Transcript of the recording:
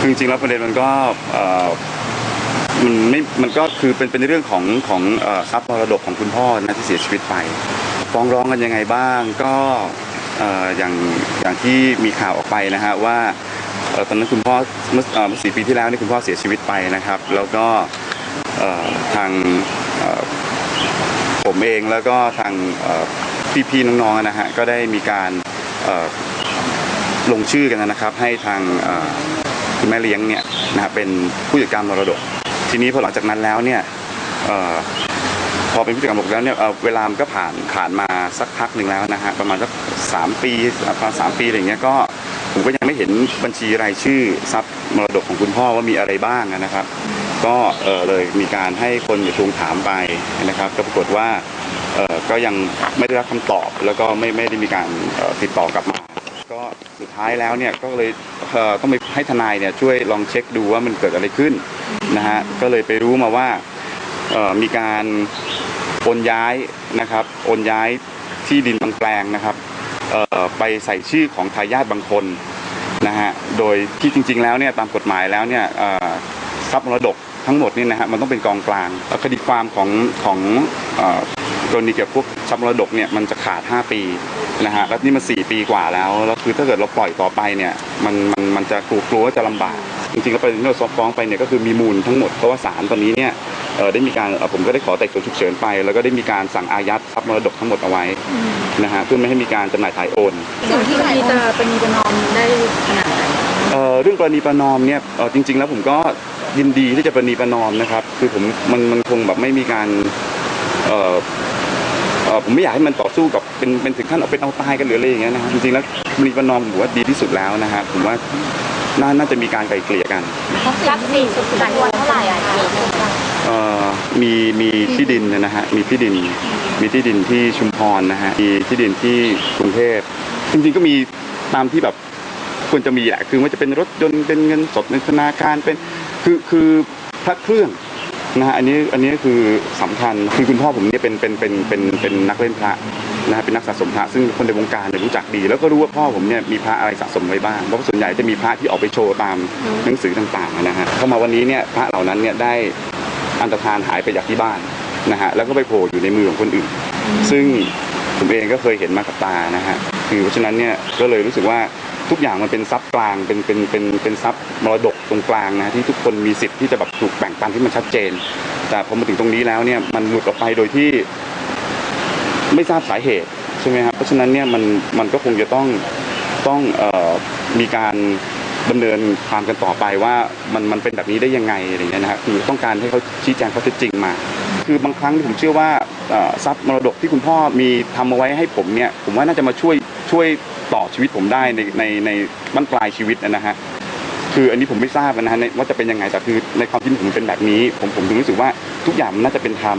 คือจริงๆแล้วประเด็นมันก็มันไม่มันก็คือเป็นเป็นเรื่องของของทรัพย์มรดกของคุณพ่อนะที่เสียชีวิตไป ฟ้องร้องกันยังไงบ้างก็อย่างอย่างที่มีข่าวออกไปนะฮะว่าตอนนั้นคุณพ่อเมื่อสี่ปีที่แล้วนี่คุณพ่อเสียชีวิตไปนะครับ แล้วก็ทางผมเองแล้วก็ทางพี่ๆน้องๆนะฮะก็ได้มีการลงชื่อกันนะครับ ให้ทาง แม่เลี้ยงเนี่ยนะครับเป็นผู้จัดการมรดก ทีนี้พอหลังจากนั้นแล้วเนี่ยออพอเป็นผู้จัดการมรดกแล้วเนี่ยเเวลามันก็ผ่านผ่านมาสักพักหนึ่งแล้วนะฮะประมาณสักสามปีประมาณสามปีอะไรเงี้ยก็ผมก็ยังไม่เห็นบัญชีรายชื่อทรัพย์มรดกของคุณพ่อว่ามีอะไรบ้างนะครับ ก็เออเลยมีการให้คนอยู่ทวงถามไปนะครับ ก็ปรากฏว่าเออก็ยังไม่ได้รับคำตอบ แล้วก็ไม่ไม่ได้มีการติดต่อกลับมา ก็สุดท้ายแล้วเนี่ยก็เลยเต้องไปให้ทนายเนี่ยช่วยลองเช็คดูว่ามันเกิดอะไรขึ้นนะฮะก็เลยไปรู้มาว่ามีการโอนย้ายนะครับโอนย้ายที่ดินบางแปลงนะครับไปใส่ชื่อของทายาทบางคนนะฮะโดยที่จริง ๆ แล้วเนี่ยตามกฎหมายแล้วเนี่ยทรัพย์มรดกทั้งหมดนี่นะฮะมันต้องเป็นกองกลางคดีความของของกรณีเกี่ยวกับพวกทรัพย์มรดกเนี่ยมันจะขาด 5 ปี นะฮะแล้วนี่มัน4ปีกว่าแล้วแล้วคือถ้าเกิดเราปล่อยต่อไปเนี่ยมันมันมันจะกลัวกลัวว่าจะลำบาก จริงๆแล้วประเด็นที่เราฟ้องไปเนี่ยก็คือมีมูลทั้งหมดเพราะว่าศาลตอนนี้เนี่ยเอ่อได้มีการเอ่อผมก็ได้ขอไต่สวนฉุกเฉินไป แล้วก็ได้มีการสั่งอายัดทรัพย์มรดกทั้งหมดเอาไว้นะฮะเพื่อไม่ให้มีการจำหน่ายถ่ายโอน ส่วนที่คดีจะประนีประนอมได้ขนาดไหนเอ่อเรื่องประนีประนอมเนี่ยเอ่อจริง ๆ แล้วผมก็ยินดีที่จะประนีประนอมนะครับ คือผมมันมันคงแบบไม่มีการเอ่อเอ่อ ผมไม่อยากให้มันต่อสู้กับเป็นเป็นถึงขั้นเอาเป็นเอาตายกันหรืออะไรอย่างเงี้ยนะครับจริงๆแล้วประนีประนอมผมว่าดีที่สุดแล้วนะฮะผมว่าน่าน่าจะมีการไกลเกลี่ยกันรักสี่สุดจำนวนเท่าไหร่อะเอ่อมีมีที่ดินนะฮะมีที่ดิน มีที่ดินที่ชุมพรนะฮะมีที่ดินที่กรุงเทพจริงๆก็มีตามที่แบบควรจะมีแหละคือว่าจะเป็นรถยนต์เป็นเงินสดในธนาคารเป็นคือคือพระเครื่อง นะฮะอันนี้อันนี้คือสำคัญคือคุณพ่อผมเนี่ยเป็นเป็นเป็นเป็นเป็นนักเล่นพระนะฮะเป็นนักสะสมพระซึ่งคนในวงการเนี่ยรู้จักดี แล้วก็รู้ว่าพ่อผมเนี่ยมีพระอะไรสะสมไว้บ้างเพราะส่วนใหญ่จะมีพระที่ออกไปโชว์ตามหนังสือต่างๆนะฮะเข้ามาวันนี้เนี่ยพระเหล่านั้นเนี่ยได้อันตรธานหายไปจากที่บ้านนะฮะแล้วก็ไปโผล่อยู่ในมือของคนอื่น ซึ่งผมเองก็เคยเห็นมากับตานะฮะคือเพราะฉะนั้นเนี่ยก็เลยรู้สึกว่า ทุกอย่างมันเป็นทรัพย์กลางเป็นเป็นเป็นเป็นทรัพย์มรดกตรงกลางนะที่ทุกคนมีสิทธิ์ที่จะแบบถูกแบ่งปันที่มันชัดเจน แต่พอมาถึงตรงนี้แล้วเนี่ยมันหลุดออกไปโดยที่ไม่ทราบสาเหตุใช่ไหมครับเพราะฉะนั้นเนี่ยมันมันก็คงจะต้องต้องออมีการดำเนินความกันต่อไปว่ามันมันเป็นแบบนี้ได้ยังไงอะไรอย่างเงี้ยนะฮะคือต้องการให้เขาชี้แจงข้อเท็จจริงมา คือบางครั้งผมเชื่อว่าทรัพย์มรดกที่คุณพ่อมีทำเอาไว้ให้ผมเนี่ยผมว่าน่าจะมาช่วยช่วย ต่อชีวิตผมได้ในในในบ้านปลายชีวิตนะฮะคืออันนี้ผมไม่ทราบนะฮะว่าจะเป็นยังไงแต่คือในความคิดผมเป็นแบบนี้ ผมผมถึงรู้สึกว่าทุกอย่างมันน่าจะเป็นธรรม